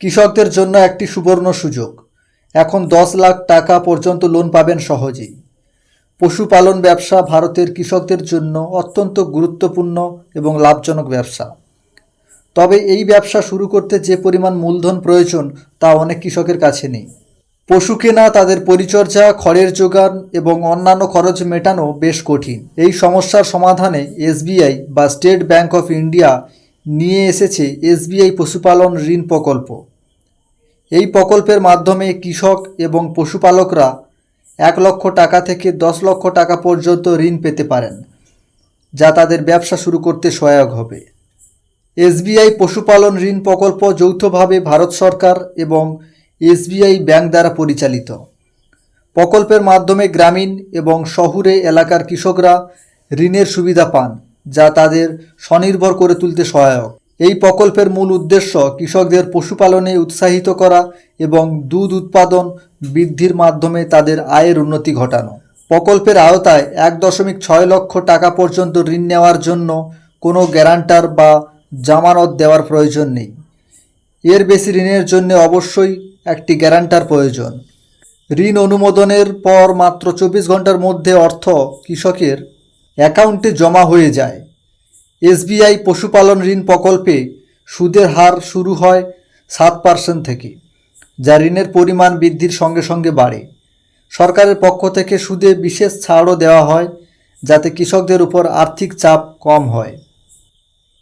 কৃষকদের জন্য একটি সুবর্ণ সুযোগ। এখন দশ লাখ টাকা পর্যন্ত লোন পাবেন সহজেই। পশুপালন ব্যবসা ভারতের কৃষকদের জন্য অত্যন্ত গুরুত্বপূর্ণ এবং লাভজনক ব্যবসা। তবে এই ব্যবসা শুরু করতে যে পরিমাণ মূলধন প্রয়োজন তা অনেক কৃষকের কাছে নেই। পশু কেনা, তাদের পরিচর্যা, খড়ের যোগান এবং অন্যান্য খরচ মেটানো বেশ কঠিন। এই সমস্যার সমাধানে এসবিআই বা স্টেট ব্যাংক অফ ইন্ডিয়া নিয়ে এসেছে এসবিআই পশুপালন ঋণ প্রকল্প। এই প্রকল্পের মাধ্যমে কৃষক এবং পশুপালকরা এক লক্ষ টাকা থেকে দশ লক্ষ টাকা পর্যন্ত ঋণ পেতে পারেন, যা তাদের ব্যবসা শুরু করতে সহায়ক হবে। এসবিআই পশুপালন ঋণ প্রকল্প যৌথভাবে ভারত সরকার এবং এসবিআই ব্যাংক দ্বারা পরিচালিত। প্রকল্পের মাধ্যমে গ্রামীণ এবং শহুরে এলাকার কৃষকরা ঋণের সুবিধা পান, যা তাদের স্বনির্ভর করে তুলতে সহায়ক। এই প্রকল্পের মূল উদ্দেশ্য কৃষকদের পশুপালনে উৎসাহিত করা এবং দুধ উৎপাদন বৃদ্ধির মাধ্যমে তাদের আয়ের উন্নতি ঘটানো। প্রকল্পের আওতায় এক দশমিক ছয় লক্ষ টাকা পর্যন্ত ঋণ নেওয়ার জন্য কোনো গ্যারান্টার বা জামানত দেওয়ার প্রয়োজন নেই। এর বেশি ঋণের জন্য অবশ্যই একটি গ্যারান্টার প্রয়োজন। ঋণ অনুমোদনের পর মাত্র চব্বিশ ঘণ্টার মধ্যে অর্থ কৃষকের অ্যাকাউন্টে জমা হয়ে যায়। এসবিআই পশুপালন ঋণ প্রকল্পে সুদের হার শুরু হয় সাত পার্সেন্ট থেকে, যা ঋণের পরিমাণ বৃদ্ধির সঙ্গে সঙ্গে বাড়ে। সরকারের পক্ষ থেকে সুদে বিশেষ ছাড়ও দেওয়া হয়, যাতে কৃষকদের উপর আর্থিক চাপ কম হয়।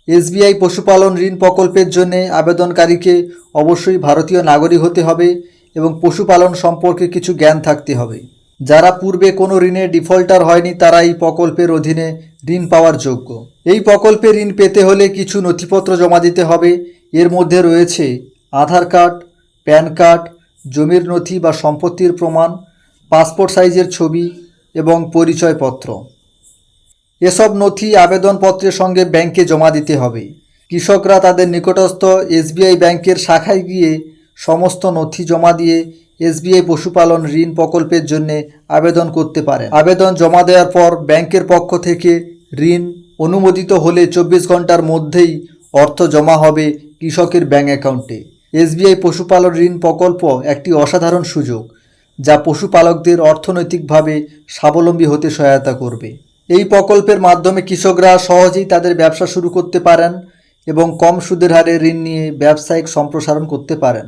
এসবিআই পশুপালন ঋণ প্রকল্পের জন্য আবেদনকারীকে অবশ্যই ভারতীয় নাগরিক হতে হবে এবং পশুপালন সম্পর্কে কিছু জ্ঞান থাকতে হবে। যারা পূর্বে কোনো ঋণে ডিফল্টার হয়নি তারা এই প্রকল্পের অধীনে ঋণ পাওয়ার যোগ্য। এই প্রকল্পে ঋণ পেতে হলে কিছু নথিপত্র জমা দিতে হবে। এর মধ্যে রয়েছে আধার কার্ড, প্যান কার্ড, জমির নথি বা সম্পত্তির প্রমাণ, পাসপোর্ট সাইজের ছবি এবং পরিচয়পত্র। এসব নথি আবেদনপত্রের সঙ্গে ব্যাংকে জমা দিতে হবে। কৃষকরা তাদের নিকটস্থ এসবিআই ব্যাংকের শাখায় গিয়ে সমস্ত নথি জমা দিয়ে এসবিআই পশুপালন ঋণ প্রকল্পের জন্য আবেদন করতে পারেন। আবেদন জমা দেওয়ার পর ব্যাংকের পক্ষ থেকে ঋণ অনুমোদিত হলে চব্বিশ ঘণ্টার মধ্যেই অর্থ জমা হবে কৃষকের ব্যাংক অ্যাকাউন্টে। এসবিআই পশুপালন ঋণ প্রকল্প একটি অসাধারণ সুযোগ, যা পশুপালকদের অর্থনৈতিকভাবে স্বাবলম্বী হতে সহায়তা করবে। এই প্রকল্পের মাধ্যমে কৃষকরা সহজেই তাদের ব্যবসা শুরু করতে পারেন এবং কম সুদের হারে ঋণ নিয়ে ব্যবসায়িক সম্প্রসারণ করতে পারেন।